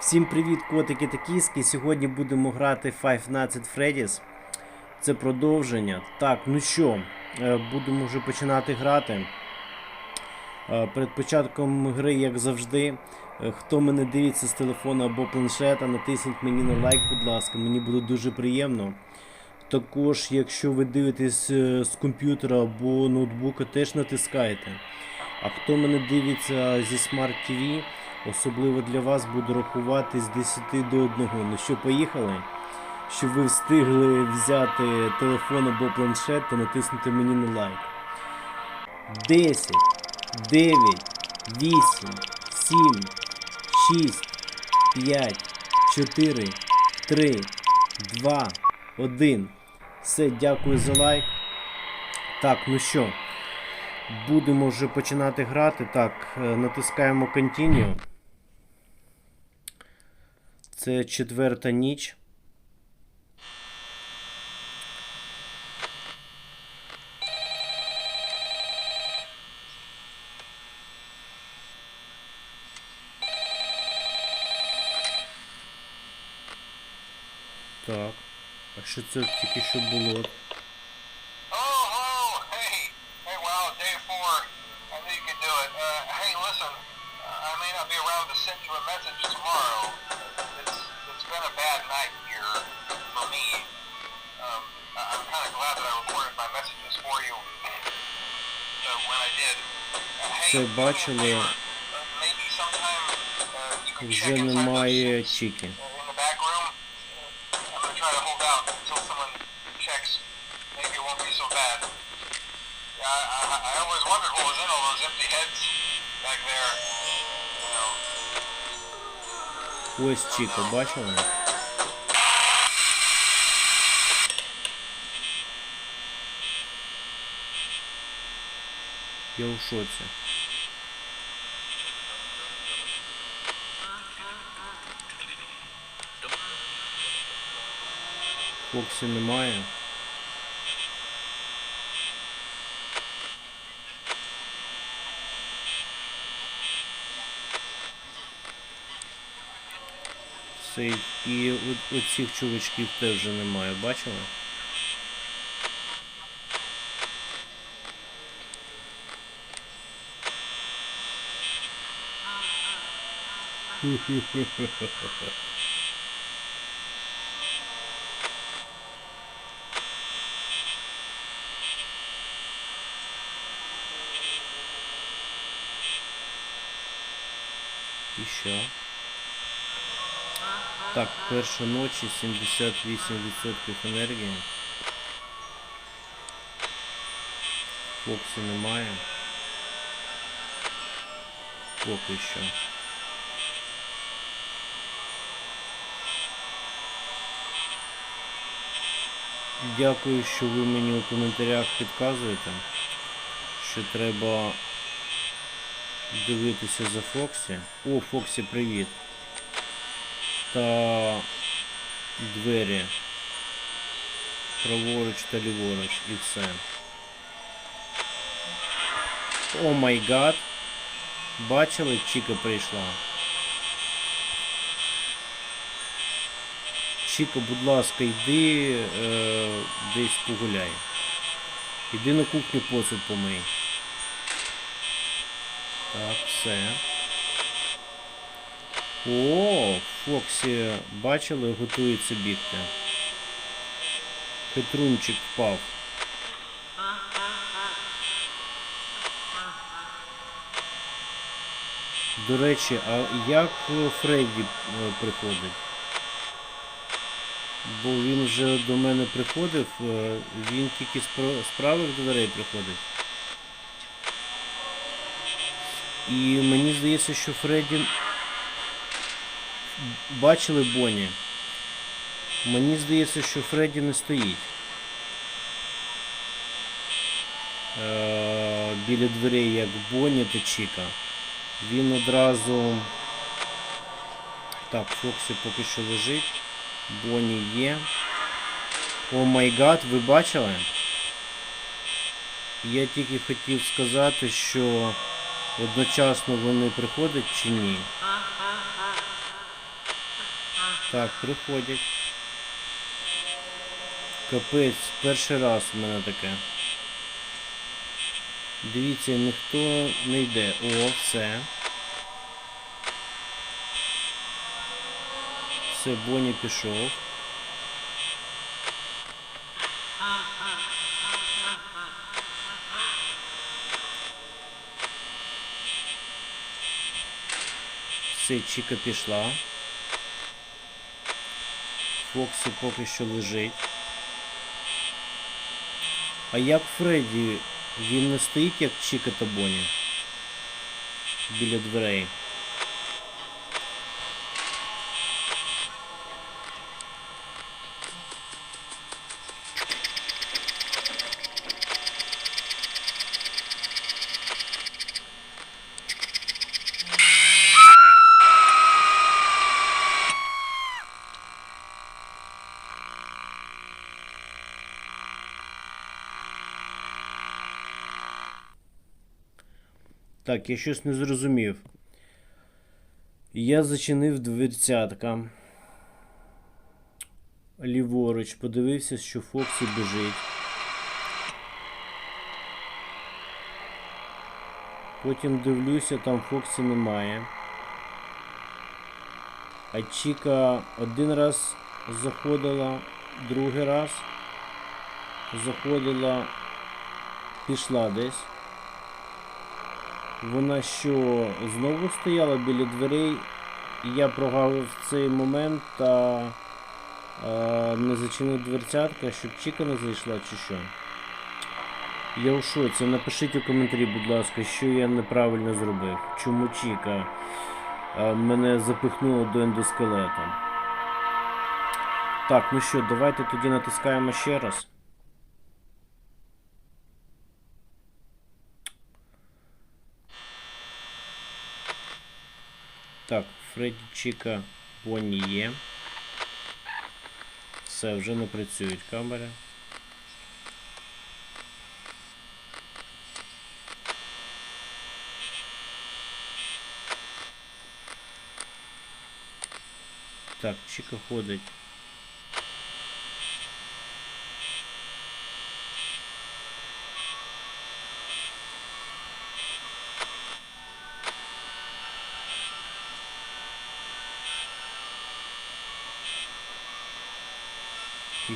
Всім привіт, котики та кіски. Сьогодні будемо грати Five Nights at Freddy's. Це продовження. Так, ну що, е, будемо вже починати грати. Е, Перед початком гри, як завжди, е, хто мене дивиться з телефона або планшета, натисніть мені на лайк, будь ласка, мені буде дуже приємно. Також, якщо ви дивитесь з комп'ютера або ноутбука, теж натискайте. А хто мене дивиться зі Smart TV, особливо для вас буду рахувати з 10 до 1. Ну що, поїхали? Щоб ви встигли взяти телефон або планшет та натиснути мені на лайк. 10, 9, 8, 7, 6, 5, 4, 3, 2, 1. Все, дякую за лайк. Так, ну що, будемо вже починати грати. Так, е, натискаємо Continue. Четверта ніч. Так. А що це тільки що було? Oh, hello. Hey. Hey, wow, day four. I knew you could do it. Uh, hey, listen. I may not be around to send you a message tomorrow. It's it's been a bad night here for me. Um, I- I'm kind of glad that I recorded my messages for you uh, when I did. Uh, hey, Це do me a бачили. favor. Uh, Ось Чіко, бачили? Я у шоці. Фоксі немає. Все, і оцих чувачків теж вже немає, бачили? Що? Так, перша ночі 78% енергії. Фоксі немає. Поки що. Дякую, що ви мені у коментарях підказуєте, що треба дивитися за Фоксі. О, Фоксі, привіт та двері праворуч та ліворуч і все. О май гад. Бачили, Чіка прийшла. Чіка, будь ласка, йди е, десь погуляй. Іди на кухню посуд помий. Так, все. О, Фоксі, бачили, готується бігти. Хитрунчик впав. До речі, а як Фредді е, приходить? Бо він вже до мене приходив, е, він тільки з правих дверей приходить. І мені здається, що Фредді Бачили Бонні? Мені здається, що Фредді не стоїть. Е, біля дверей як Бонні та Чіка. Він одразу. Так, Фоксі поки що лежить. Бонні є. О май гад, ви бачили? Я тільки хотів сказати, що одночасно вони приходять чи ні. Так, приходять. Капець, перший раз у мене таке. Дивіться, ніхто не йде. О, все. Все, Боні пішов. Все, Чіка пішла. Фоксі поки що лежить. А як Фредді? Він не стоїть як Чіка та Бонні? Біля дверей. Так, я щось не зрозумів. Я зачинив дверцятка. Ліворуч, подивився, що Фоксі біжить. Потім дивлюся, там Фоксі немає. А Чіка один раз заходила, другий раз заходила, пішла десь. Вона що, знову стояла біля дверей, і я прогавив цей момент та е, не зачинив дверцятка, щоб Чіка не зайшла чи що. Я у шоці. Напишіть у коментарі, будь ласка, що я неправильно зробив. Чому Чіка е, мене запихнуло до ендоскелета. Так, ну що, давайте тоді натискаємо ще раз. Так, Фредді Чіка Бонні є. Все, вже не працюють камери. Так, Чіка ходить.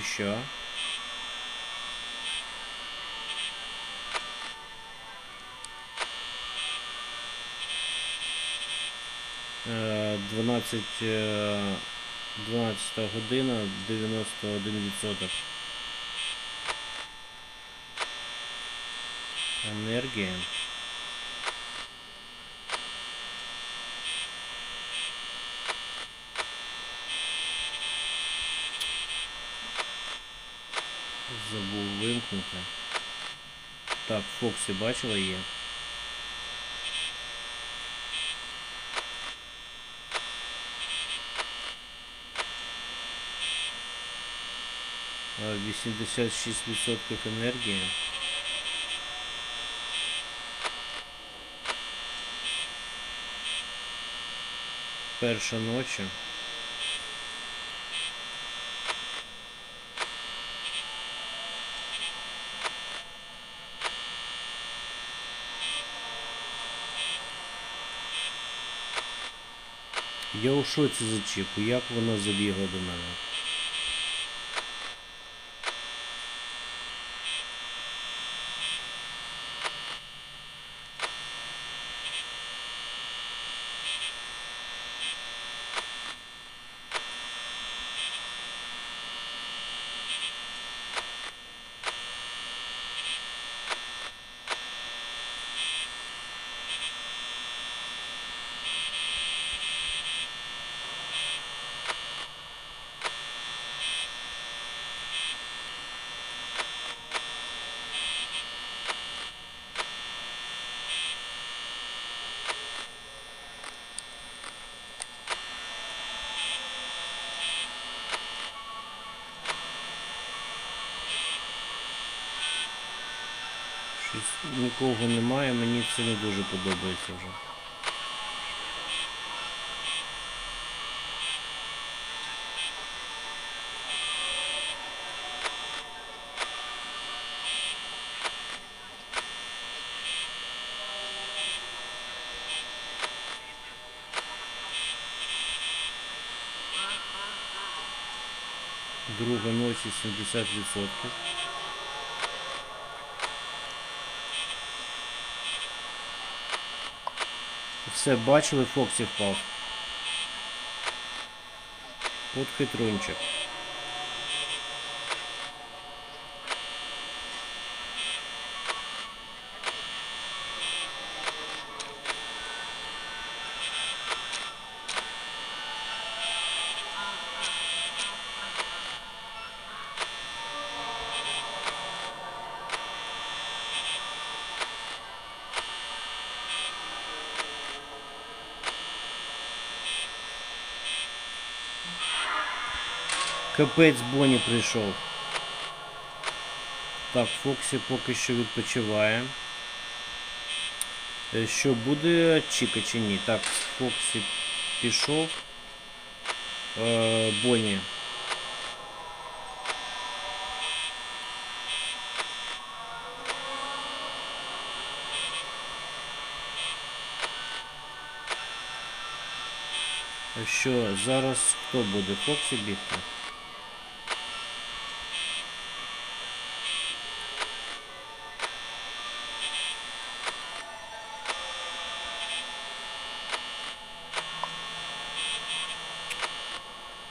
Еще. 12, е, 12 година, 91%. Енергія. Забув вимкнути. Так, Фоксі бачила є. А, 86% енергії. Перша ночі. Я у шоці зачіпу, як вона забігла до мене. Нікого немає, мені це не дуже подобається вже. Друга ночі 70%. Все, бачили, Фоксі впав. От хитрунчик. Капець Бонні прийшов. Так, Фоксі поки що відпочиває. Е, Що буде Чіка чи ні? Так, Фоксі пішов. Е, Бонні. Що, зараз хто буде? Фоксі бігти?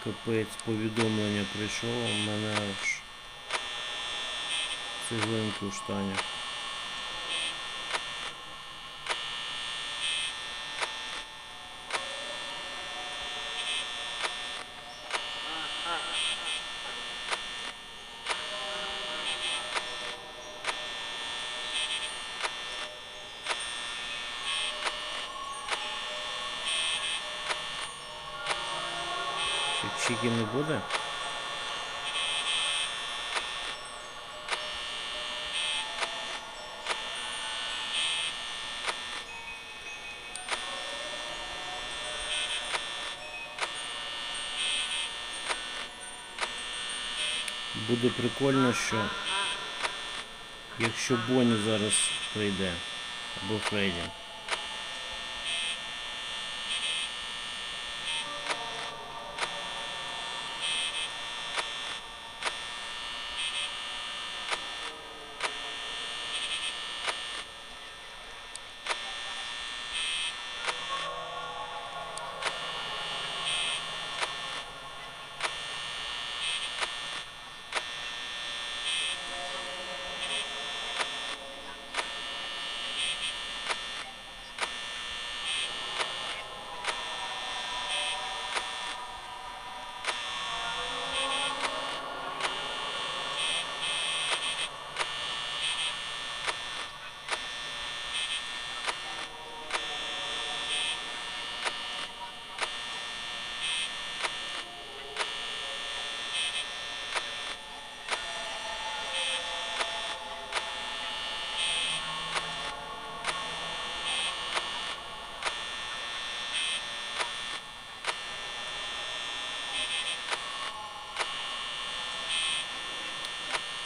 Капець, повідомлення прийшло, у мене аж цеглинки у штанях. Чи Чікі не буде? Буде прикольно, що якщо Бонні зараз прийде, або Фредді.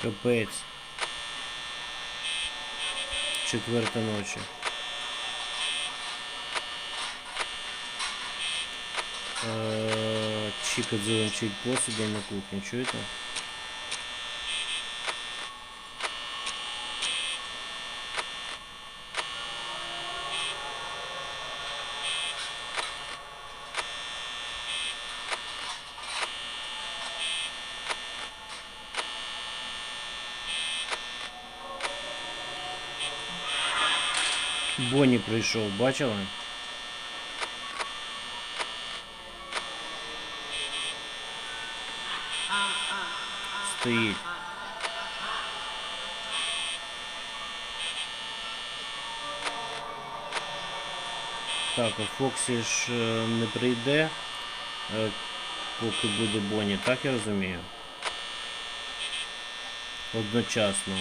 Капець. Четверта ночі. Чика Чіка дзеленчить посудом на кухні, чуєте? Бонні прийшов, бачила? Стоїть. Так, а Фоксі ж е, не прийде, е, поки буде Бонні, так я розумію? Одночасно.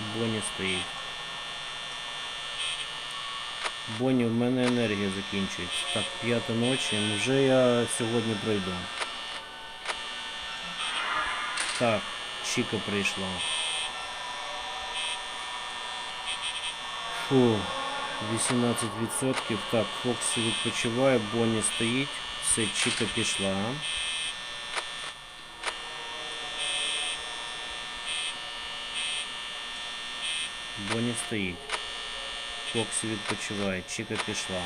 Бонні стоїть. Бонні, в мене енергія закінчується. Так, п'ята ночі. Вже я сьогодні пройду. Так, Чіка прийшла. Фу, 18%. Так, Фоксі відпочиває, Бонні стоїть. Все, Чіка пішла. Бонні стоїть. Фоксі відпочиває, Чіка пішла.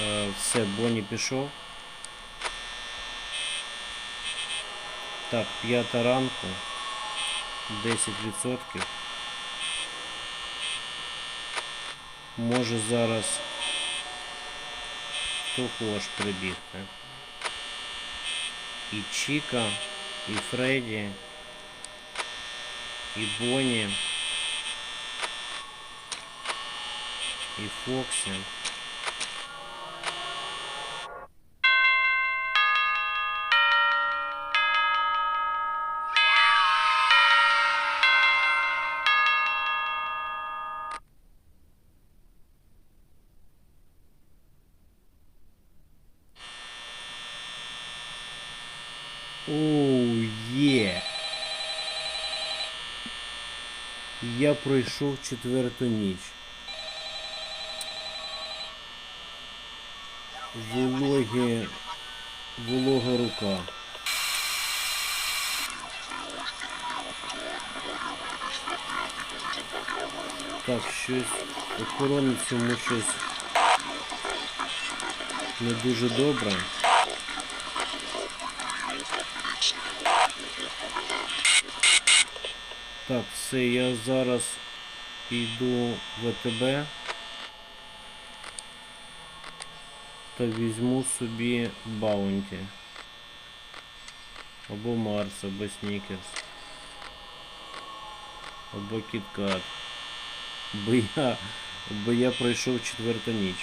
Е, все, Бонні пішов. Так, п'ята ранку. 10%. Може зараз хоче прибігти. І Чіка, і Фредді, і Бонні, і Фоксі. Є. Я пройшов четверту ніч. Вологі... Волога рука. Так, щось охоронець йому щось не дуже добре. Так, все, я зараз піду в АТБ та візьму собі баунті. Або Марс, або Снікерс. Або Кіткат. Бо я, бо я пройшов четверту ніч.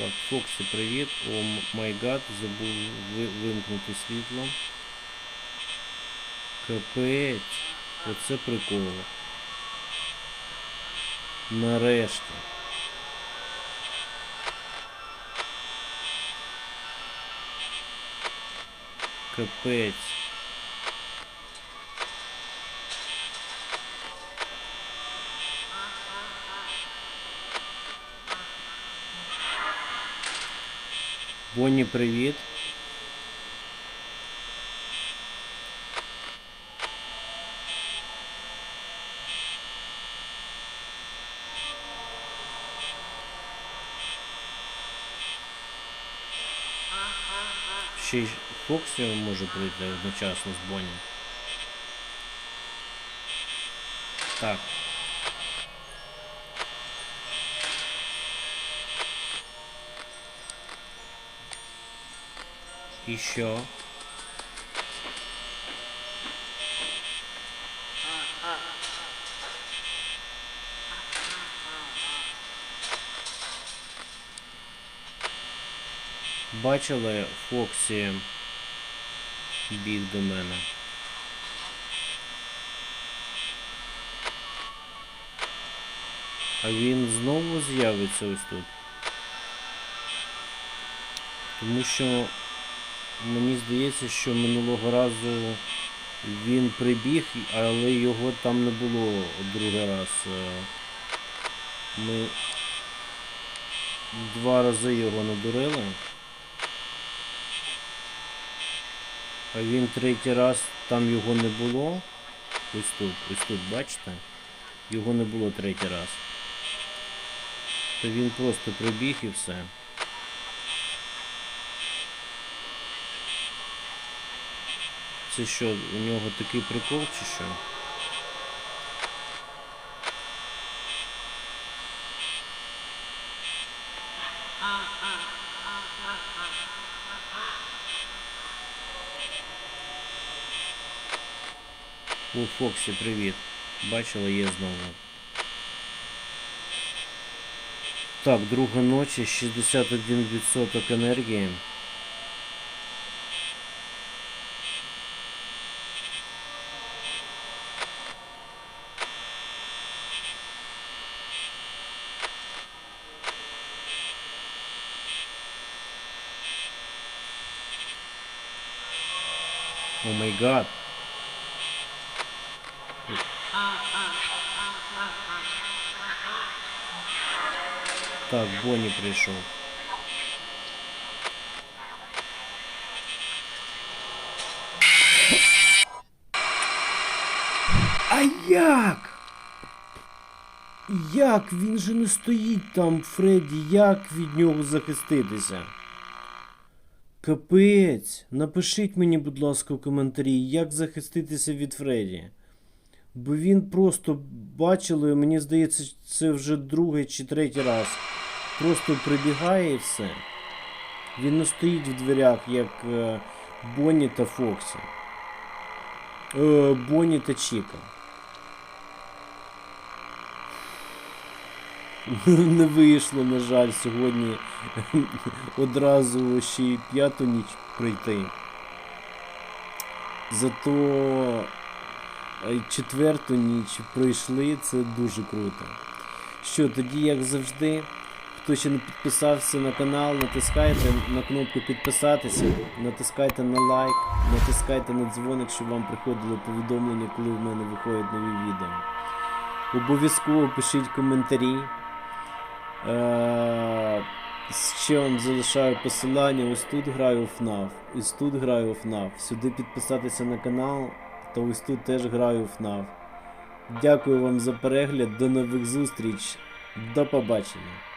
Так, Фоксі, привіт. О май гад, забув вимкнути світло. Капець. Оце прикол. Нарешті. Капець. Бонні, привіт. Ще й Фоксі може прийти одночасно з Бонні. Так. Що? Бачили Фоксі біг до мене. А він знову з'явиться ось тут. Тому що мені здається, що минулого разу він прибіг, але його там не було другий раз. Е, Ми два рази його надурили. А він третій раз там його не було. Ось тут, ось тут, бачите? Його не було третій раз. То він просто прибіг і все. Це що, у нього такий прикол чи що? О, Фоксі, привіт. Бачила, є знову. Так, друга ночі, 61% енергії. О май гад. Так, Бонні прийшов. А як? Як? Він же не стоїть там, Фредді, як від нього захиститися? Капець, напишіть мені, будь ласка, в коментарі, як захиститися від Фредді. Бо він просто бачили, мені здається, це вже другий чи третій раз. Просто прибігає все. Він не стоїть в дверях, як е, Бонні та Фоксі. Е, Бонні та Чіка. Не вийшло, на жаль, сьогодні одразу ще й п'яту ніч пройти. Зато е, четверту ніч пройшли, це дуже круто. Що, тоді, як завжди, хто ще не підписався на канал, натискайте на кнопку підписатися, натискайте на лайк, натискайте на дзвоник, щоб вам приходило повідомлення, коли в мене виходять нові відео. Обов'язково пишіть коментарі. Е, Ще вам залишаю посилання. Ось тут граю в FNAF, ось тут граю в FNAF. Сюди підписатися на канал, та ось тут теж граю в FNAF. Дякую вам за перегляд, до нових зустріч, до побачення.